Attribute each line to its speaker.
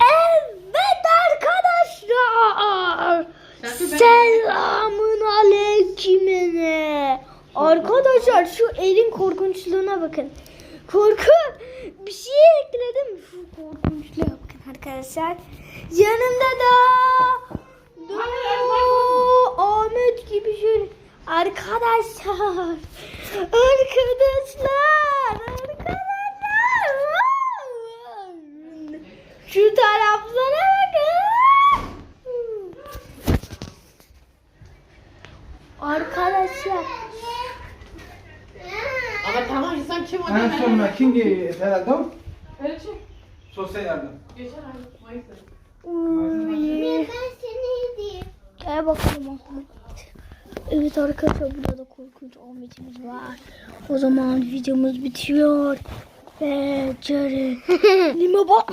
Speaker 1: Evet arkadaşlar. Selamın aleykümene. Arkadaşlar şu elin korkunçluğuna bakın. Korku bir şey ekledim. Şu korkunçluğa bakın arkadaşlar. Yanımda da da Ahmet gibi şöyle arkadaşlar. Arkadaşlar. Şu taraflara bakın. Arkadaşlar.
Speaker 2: Ama tamam insan kim o
Speaker 3: En sonra kim geliyor herhalde o?
Speaker 2: Öyle şey.
Speaker 3: Sosyal yardım.
Speaker 2: Geçen ay Mayıs'ta.
Speaker 1: Uy. Gel bakalım Ahmet. Evet arkadaşlar burada da korkunç Ahmet'imiz var. O zaman videomuz bitiyor. Ve Jerry. Lima bak.